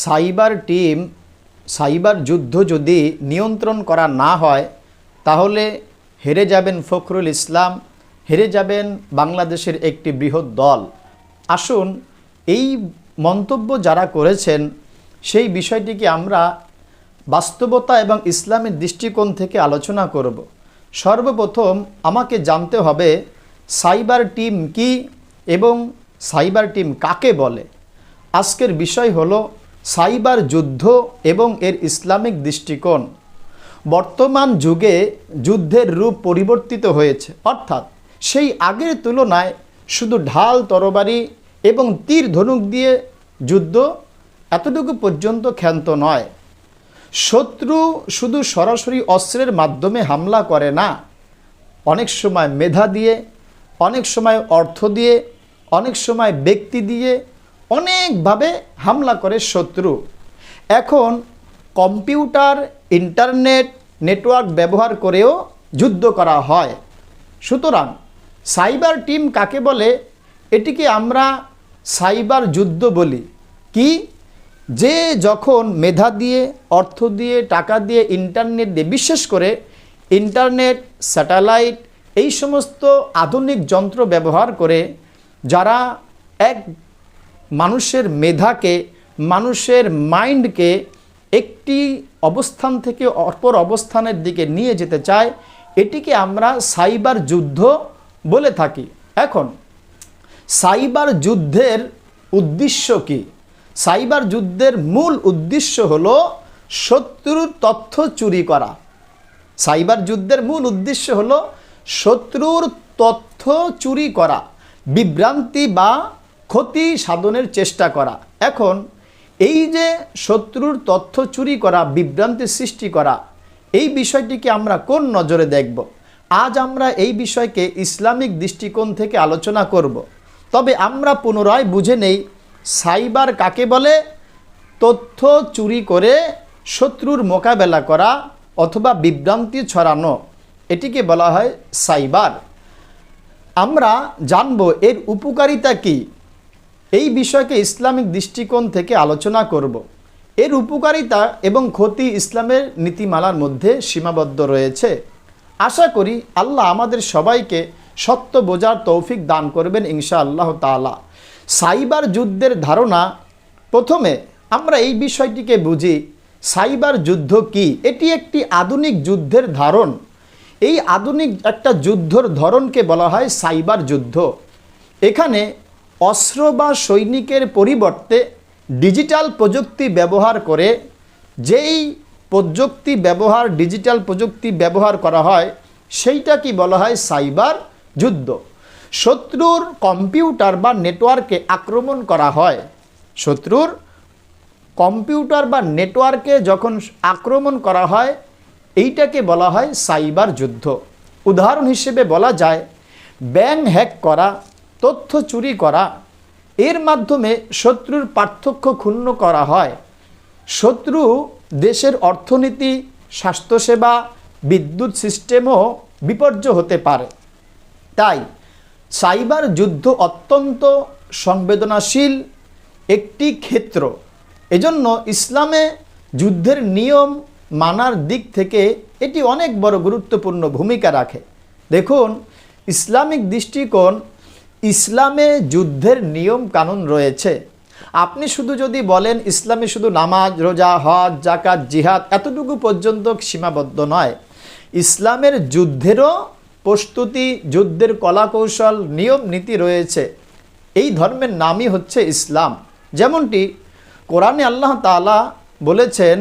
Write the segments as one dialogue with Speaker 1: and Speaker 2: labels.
Speaker 1: Cyber team, cyber যুদ্ধ যদি নিয়ন্ত্রণ করা না হয়, তাহলে হেরে যাবেন ফখরুল ইসলাম, হেরে যাবেন বাংলাদেশের একটি বৃহৎ দল। আসুন, এই মন্তব্য যারা করেছেন, সেই বিষয়টিকে আমরা বাস্তবতা এবং ইসলামের দৃষ্টিকোণ থেকে আলোচনা করব। সর্বপ্রথম আমাকে জানতে হবে, সাইবার টিম কি এবং সাইবার টিম কাকে বলে? আজকের বিষয় হলো সাইবার যুদ্ধ এবং এর ইসলামিক দৃষ্টিকোণ। বর্তমান যুগে যুদ্ধের রূপ পরিবর্তিত হয়েছে। অর্থাৎ সেই আগের তুলনায় শুধু ঢাল, তরবারি এবং তীর, ধনুক দিয়ে যুদ্ধ এতটুকু পর্যন্ত ক্ষান্ত নয়। শত্রু শুধু সরাসরি অস্ত্রের মাধ্যমে হামলা করে না, অনেক সময় মেধা দিয়ে, অনেক সময় অর্থ দিয়ে, অনেক সময় ব্যক্তি দিয়ে অনেকভাবে হামলা করে শত্রু। এখন কম্পিউটার, ইন্টারনেট, নেটওয়ার্ক ব্যবহার করেও যুদ্ধ করা হয়। সুতরাং সাইবার টিম কাকে বলে? এটিকে আমরা সাইবার যুদ্ধ বলি। কি? যে যখন মেধা দিয়ে, অর্থ দিয়ে, টাকা দিয়ে ইন্টারনেট দিয়ে, বিশেষ করে ইন্টারনেট, স্যাটেলাইট, এই সমস্ত আধুনিক যন্ত্র ব্যবহার করে যারা এক মানুষের মেধাকে, মানুষের মাইন্ডকে একটি অবস্থান থেকে অপর অবস্থানের দিকে নিয়ে যেতে চায়, এটিকে আমরা সাইবার যুদ্ধ বলে থাকি। এখন, সাইবার যুদ্ধের উদ্দেশ্য কি? সাইবার যুদ্ধের মূল উদ্দেশ্য হলো শত্রুর তথ্য চুরি করা। সাইবার যুদ্ধের মূল উদ্দেশ্য হলো শত্রুর তথ্য চুরি করা। বিভ্রান্তি বা ক্ষতি সাধনের চেষ্টা করা। এখন, এই যে শত্রুর তথ্য চুরি করা বিভ্রান্তি সৃষ্টি করা, এই বিষয়টিকে আমরা কোন নজরে দেখব? আজ আমরা এই বিষয়কে ইসলামিক দৃষ্টিকোণ থেকে আলোচনা করব। তবে আমরা পুনরায় বুঝে নেই, সাইবার কাকে বলে, তথ্য চুরি করে শত্রুর মোকাবেলা করা অথবা বিভ্রান্তি ছড়ানো, এটিকে বলা হয় সাইবার। আমরা জানব এর উপকারিতা কি এই বিষয়কে ইসলামিক দৃষ্টিকোণ থেকে আলোচনা করব। এর উপকারিতা এবং ক্ষতি ইসলামের নীতিমালার মধ্যে সীমাবদ্ধ রয়েছে। আশা করি আল্লাহ আমাদের সবাইকে সত্য বোঝার তৌফিক দান করবেন ইনশা আল্লাহ তালা সাইবার যুদ্ধের ধারণা, প্রথমে আমরা এই বিষয়টিকে বুঝি, সাইবার যুদ্ধ কি? এটি একটি আধুনিক যুদ্ধের ধারণ এই আধুনিক একটা যুদ্ধর ধরনকে বলা হয় সাইবার যুদ্ধ। এখানে অস্ত্র বা সৈনিকের পরিবর্তে ডিজিটাল প্রযুক্তি ব্যবহার করে, যেই প্রযুক্তি ব্যবহার, ডিজিটাল প্রযুক্তি ব্যবহার করা হয়, সেইটা কি বলা হয় সাইবার যুদ্ধ। শত্রুর কম্পিউটার বা নেটওয়ার্কে আক্রমণ করা হয়। শত্রুর কম্পিউটার বা নেটওয়ার্কে যখন আক্রমণ করা হয়, এইটাকে বলা হয় সাইবার যুদ্ধ। উদাহরণ হিসেবে বলা যায় ব্যাংক হ্যাক করা তথ্য চুরি করা, এর মাধ্যমে শত্রুর পার্থক্য ক্ষুণ্ণ করা হয়। শত্রু দেশের অর্থনীতি, স্বাস্থ্যসেবা, বিদ্যুৎ সিস্টেমও বিপর্য হতে পারে। তাই সাইবার যুদ্ধ অত্যন্ত সংবেদনশীল একটি ক্ষেত্র। এজন্য ইসলামে যুদ্ধের নিয়ম মানার দিক থেকে এটি অনেক বড় গুরুত্বপূর্ণ ভূমিকা রাখে। দেখুন, ইসলামিক দৃষ্টিকোণ ইসলামে যুদ্ধের নিয়ম কানুন রয়েছে। আপনি শুধু যদি বলেন, ইসলামে শুধু নামাজ, রোজা, হজ জাকাত জিহাদ এতটুকু পর্যন্ত সীমাবদ্ধ নয়। ইসলামের যুদ্ধেরও প্রস্তুতি, যুদ্ধের কলাকৌশল, নিয়ম, নীতি রয়েছে। এই ধর্মের নামই হচ্ছে ইসলাম। যেমনটি কোরআনে আল্লাহ তালা বলেছেন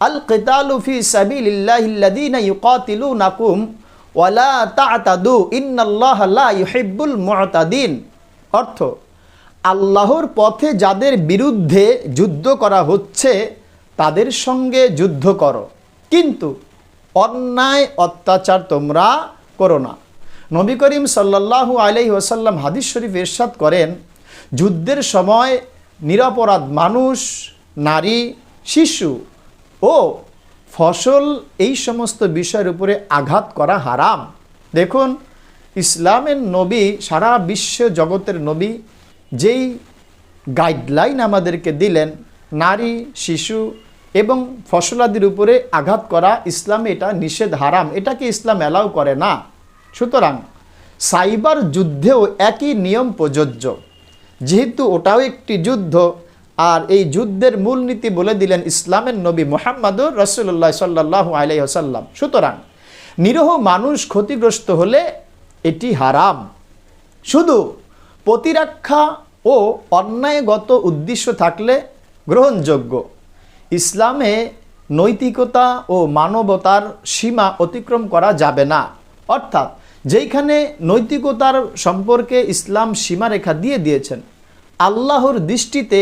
Speaker 1: আল কেতালুফি সাবিল্লাহিল্লাদিনা ইউকাতিলু নাকুম ওয়ালা তাতাদু, ইন্নাল্লাহ লা ইউহিব্বুল মুতাদিন। অর্থ, আল্লাহর পথে যাদের বিরুদ্ধে যুদ্ধ করা হচ্ছে, তাদের সঙ্গে যুদ্ধ করো। কিন্তু অন্যায় অত্যাচার তোমরা করো না। নবী করিম সাল্লাল্লাহু আলাইহি ওয়াসাল্লাম হাদিস শরীফ ইরশাদ করেন, যুদ্ধের সময় নিরপরাধ মানুষ, নারী, শিশু ও ফসল এই সমস্ত বিষয়ের উপরে আঘাত করা হারাম। দেখুন, ইসলামের নবী, সারা বিশ্ব জগতের নবী যেই গাইডলাইন আমাদেরকে দিলেন, নারী, শিশু এবং ফসলাদির উপরে আঘাত করা, ইসলামে এটা নিষেধ হারাম। এটাকে ইসলাম অ্যালাউ করে না। সুতরাং, সাইবার যুদ্ধেও একই নিয়ম প্রযোজ্য। যেহেতু ওটাও একটি যুদ্ধ আর এই যুদ্ধের মূলনীতি বলে দিলেন ইসলামের নবী মোহাম্মদুর রসুল্লাহ সাল্লাহ আলাইসাল্লাম সুতরাং, নিরহ মানুষ ক্ষতিগ্রস্ত হলে এটি হারাম। শুধু প্রতিরক্ষা ও অন্যায়গত উদ্দেশ্য থাকলে গ্রহণযোগ্য। ইসলামে নৈতিকতা ও মানবতার সীমা অতিক্রম করা যাবে না। অর্থাৎ, যেইখানে নৈতিকতার সম্পর্কে ইসলাম সীমারেখা দিয়ে দিয়েছেন, আল্লাহর দৃষ্টিতে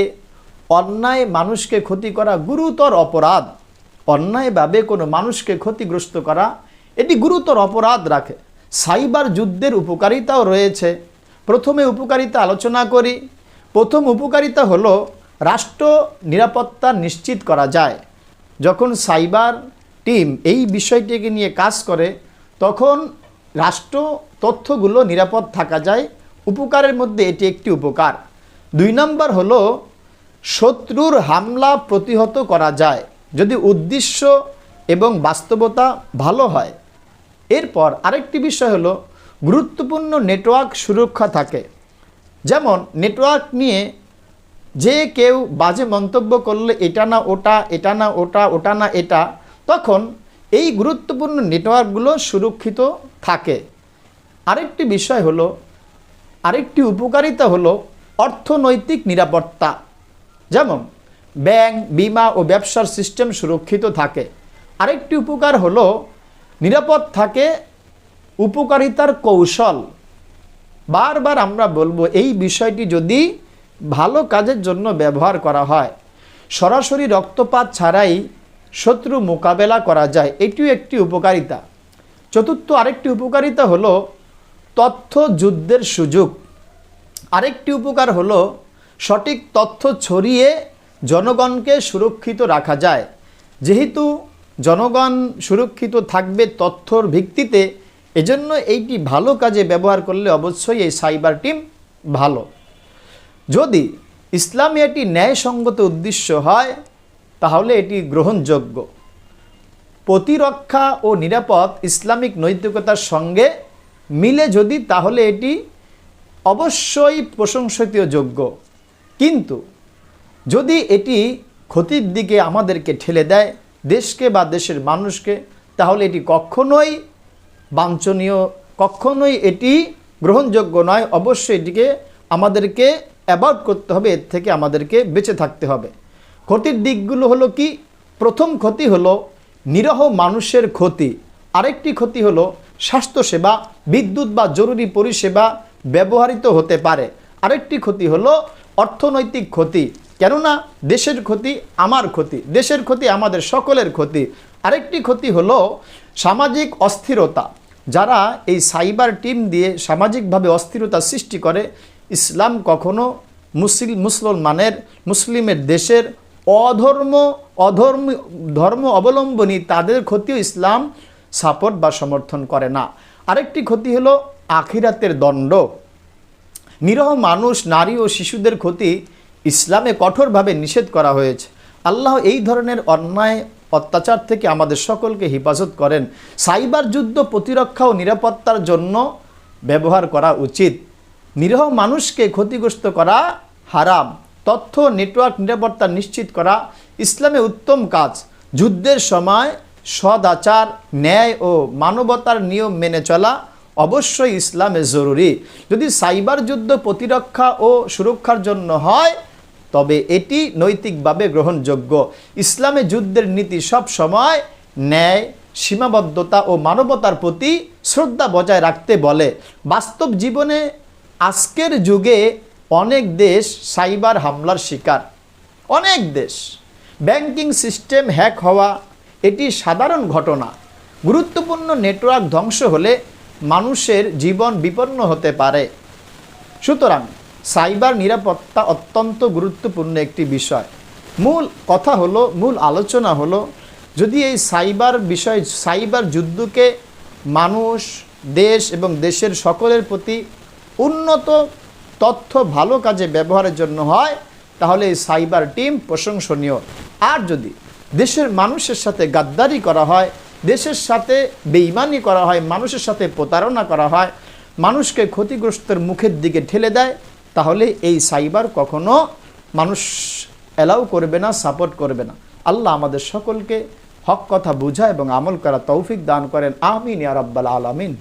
Speaker 1: অন্যায় মানুষকে ক্ষতি করা গুরুতর অপরাধ। অন্যায়ভাবে কোনো মানুষকে ক্ষতিগ্রস্ত করা, এটি গুরুতর অপরাধ রাখে। সাইবার যুদ্ধের উপকারিতাও রয়েছে। প্রথমে উপকারিতা আলোচনা করি। প্রথম উপকারিতা হলো, রাষ্ট্র নিরাপত্তা নিশ্চিত করা যায়। যখন সাইবার টিম এই বিষয়টিকে নিয়ে কাজ করে, তখন রাষ্ট্র তথ্যগুলো নিরাপদ থাকা যায়। উপকারের মধ্যে এটি একটি উপকার। দুই নম্বর হলো শত্রুর হামলা প্রতিহত করা যায় যদি উদ্দেশ্য এবং বাস্তবতা ভালো হয়। এরপর আরেকটি বিষয় হলো, গুরুত্বপূর্ণ নেটওয়ার্ক সুরক্ষা থাকে। যেমন, নেটওয়ার্ক নিয়ে যে কেউ বাজে মন্তব্য করলে এটা না, ওটা, এটা না, ওটা ওটা না, এটা, তখন এই গুরুত্বপূর্ণ নেটওয়ার্কগুলো সুরক্ষিত থাকে। আরেকটি বিষয় হলো, আরেকটি উপকারিতা হলো অর্থনৈতিক নিরাপত্তা। যেমন, ব্যাংক, বিমা ও ব্যবসার সিস্টেম সুরক্ষিত থাকে। আরেকটি উপকার হলো, নিরাপদ থাকে উপকারিতার কৌশল। বারবার আমরা বলব, এই বিষয়টি যদি ভালো কাজের জন্য ব্যবহার করা হয়, সরাসরি রক্তপাত ছাড়াই শত্রু মোকাবেলা করা যায়, এটিও একটি উপকারিতা। চতুর্থ আরেকটি উপকারিতা হলো তথ্য যুদ্ধের সুযোগ। আরেকটি উপকার হলো সঠিক তথ্য ছড়িয়ে জনগণকে সুরক্ষিত রাখা যায়। যেহেতু জনগণ সুরক্ষিত থাকবে তথ্যর ভিত্তিতে, এজন্য এইটি ভালো কাজে ব্যবহার করলে অবশ্যই এই সাইবার টিম ভালো। যদি ইসলামে এটি ন্যায়সঙ্গত উদ্দেশ্য হয়, তাহলে এটি গ্রহণযোগ্য। প্রতিরক্ষা ও নিরাপদ ইসলামিক নৈতিকতার সঙ্গে মিলে যদি, তাহলে এটি অবশ্যই প্রশংসনীয় যোগ্য। কিন্তু যদি এটি ক্ষতির দিকে আমাদেরকে ঠেলে দেয় দেশকে বা দেশের মানুষকে, তাহলে এটি কখনোই বাঞ্ছনীয়, কখনোই এটি গ্রহণযোগ্য নয়। অবশ্যই এটিকে আমাদেরকে অ্যাভয়েড করতে হবে, এর থেকে আমাদেরকে বেঁচে থাকতে হবে। ক্ষতির দিকগুলো হলো কি? প্রথম ক্ষতি হলো নিরহ মানুষের ক্ষতি। আরেকটি ক্ষতি হলো স্বাস্থ্যসেবা, বিদ্যুৎ বা জরুরি পরিষেবা ব্যবহৃত হতে পারে। আরেকটি ক্ষতি হলো অর্থনৈতিক ক্ষতি, কেননা দেশের ক্ষতি আমার ক্ষতি, দেশের ক্ষতি আমাদের সকলের ক্ষতি। আরেকটি ক্ষতি হলো সামাজিক অস্থিরতা। যারা এই সাইবার টিম দিয়ে সামাজিকভাবে অস্থিরতা সৃষ্টি করে, ইসলাম কখনো মুসলিম মুসলমানের, মুসলিমের দেশের অধর্ম অধর্ম, ধর্ম অবলম্বনী তাদের ক্ষতিও ইসলাম সাপোর্ট বা সমর্থন করে না। আরেকটি ক্ষতি হলো আখিরাতের দণ্ড। নিরহ মানুষ, নারী ও শিশুদের ক্ষতি ইসলামে কঠোরভাবে নিষেধ করা হয়েছে। আল্লাহ এই ধরনের অন্যায়, অত্যাচার থেকে আমাদের সকলকে হেফাজত করেন। সাইবার যুদ্ধ প্রতিরক্ষা ও নিরাপত্তার জন্য ব্যবহার করা উচিত। নিরহ মানুষকে ক্ষতিগ্রস্ত করা হারাম। তথ্য, নেটওয়ার্ক নিরাপত্তা নিশ্চিত করা ইসলামে উত্তম কাজ। যুদ্ধের সময় সদাচার, ন্যায় ও মানবতার নিয়ম মেনে চলা অবশ্যই ইসলামে জরুরি। যদি সাইবার যুদ্ধ প্রতিরক্ষা ও সুরক্ষার জন্য হয়, তবে এটি নৈতিকভাবে গ্রহণযোগ্য। ইসলামে যুদ্ধের নীতি সব সময় ন্যায়, সীমাবদ্ধতা ও মানবতার প্রতি শ্রদ্ধা বজায় রাখতে বলে। বাস্তব জীবনে আজকের যুগে অনেক দেশ সাইবার হামলার শিকার। অনেক দেশ। ব্যাংকিং সিস্টেম হ্যাক হওয়া, এটি সাধারণ ঘটনা। গুরুত্বপূর্ণ নেটওয়ার্ক ধ্বংস হলে মানুষের জীবন বিপন্ন হতে পারে। সুতরাং সাইবার নিরাপত্তা অত্যন্ত গুরুত্বপূর্ণ একটি বিষয়। মূল কথা হলো, মূল আলোচনা হলো, যদি এই সাইবার বিষয়, সাইবার যুদ্ধকে মানুষ, দেশ এবং দেশের সকলের প্রতি উন্নত তথ্য ভালো কাজে ব্যবহারের জন্য হয়, তাহলে এই সাইবার টিম প্রশংসনীয়। আর যদি দেশের মানুষের সাথে গাদ্দারি করা হয় দেশের সাথে বেইমানি করা হয়, মানুষের সাথে প্রতারণা করা হয়, মানুষকে ক্ষতিগ্রস্তের মুখের দিকে ঠেলে দেয়, তাহলে এই সাইবার কখনো মানুষ অ্যালাউ করবে না, সাপোর্ট করবে না। আল্লাহ আমাদের সকলকে হক, কথা, বুঝা এবং আমল করা তৌফিক দান করেন। আমিন ইয়া রাব্বাল আলামিন।